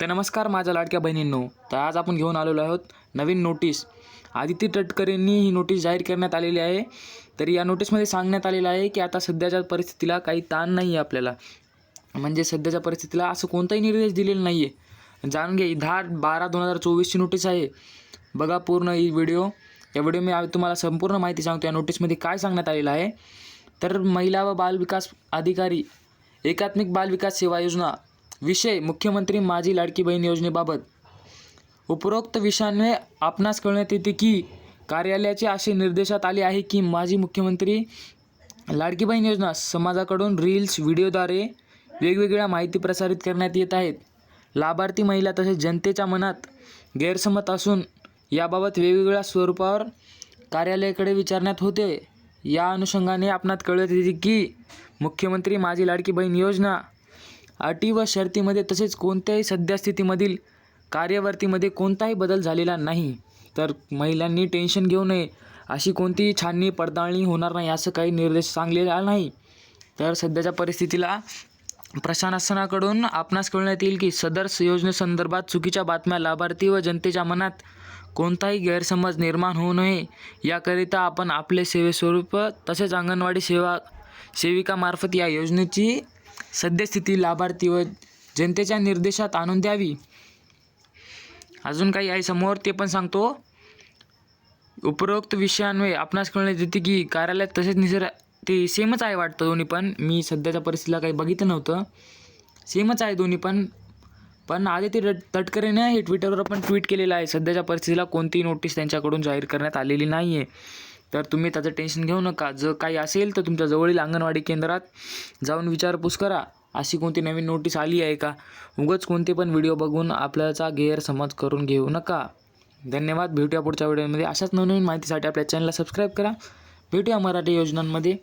तर नमस्कार माझ्या लाडक्या बहिणींनो. तर आज आपण घेऊन आलेलो आहोत नवीन नोटीस आदिती तटकरेंनी ही नोटीस जाहीर करण्यात आलेली आहे. तर या नोटीसमध्ये सांगण्यात आलेलं आहे की आता सध्याच्या परिस्थितीला काही ताण नाही आहे आपल्याला. म्हणजे सध्याच्या परिस्थितीला असं कोणताही निर्देश दिलेला नाही आहे जाणून घ्या दहा बारा दोन हजार चोवीसची नोटीस आहे. बघा पूर्ण ही व्हिडिओ या व्हिडिओ मी तुम्हाला संपूर्ण माहिती सांगतो. या नोटीसमध्ये काय सांगण्यात आलेलं आहे. तर महिला व बालविकास अधिकारी एकात्मिक बालविकास सेवा योजना विषय मुख्यमंत्री माझी लाडकी बहीण योजनेबाबत. उपरोक्त विषयाने आपणास कळण्यात येते की कार्यालयाचे असे निर्देशात आले आहे की माजी मुख्यमंत्री लाडकी बहीण योजना समाजाकडून रील्स व्हिडिओद्वारे वेगवेगळ्या माहिती प्रसारित करण्यात येत आहेत. लाभार्थी महिला तसेच जनतेच्या मनात गैरसमत असून याबाबत वेगवेगळ्या स्वरूपावर कार्यालयाकडे विचारण्यात होते. या अनुषंगाने आपणात कळत येते की मुख्यमंत्री माझी लाडकी बहीण योजना अटी व शर्तीमध्ये तसेच कोणत्याही सद्यस्थितीमधील कार्यवर्तीमध्ये कोणताही बदल झालेला नाही. तर महिलांनी टेन्शन घेऊ नये. अशी कोणतीही छाननी पडताळणी होणार नाही असं काही निर्देश सांगलेला नाही. तर सध्याच्या परिस्थितीला प्रशासनाकडून आपणास कळण्यात येईल की सदर योजनेसंदर्भात चुकीच्या बातम्या लाभार्थी व जनतेच्या मनात कोणताही गैरसमज निर्माण होऊ नये. याकरिता आपण आपले सेवेस्वरूप तसेच अंगणवाडी सेवा सेविकामार्फत या योजनेची सद्यस्थिती लाभार्थी व जनतेच्या निर्देशात आणून द्यावी. अजून काही आहे समोर ते पण सांगतो. उपरोक्त विषयांमुळे आपणास कळण्यात येते की कार्यालयात तसेच निसर ते सेमच आहे वाटतं दोन्ही पण. मी सध्याच्या परिस्थितीला काही बघितलं नव्हतं. सेमच आहे दोन्ही पण. पण आदिती रट तटकरेने हे ट्विटरवर पण ट्विट केलेलं आहे. सध्याच्या परिस्थितीला कोणतीही नोटीस त्यांच्याकडून जाहीर करण्यात आलेली नाही आहे तर तुम्ही त्याचं टेन्शन घेऊ नका. जर काही असेल तर तुमच्या जवळील अंगणवाडी केंद्रात जाऊन विचारपूस करा. अशी कोणती नवीन नोटीस आली आहे का? उगाच कोणते पण व्हिडिओ बघून आपल्याचा गैरसमज करून घेऊ नका. धन्यवाद. भेटूया पुढच्या व्हिडिओमध्ये अशाच नवनवीन माहितीसाठी आपल्या चॅनलला सबस्क्राईब करा. भेटूया मराठी योजनांमध्ये.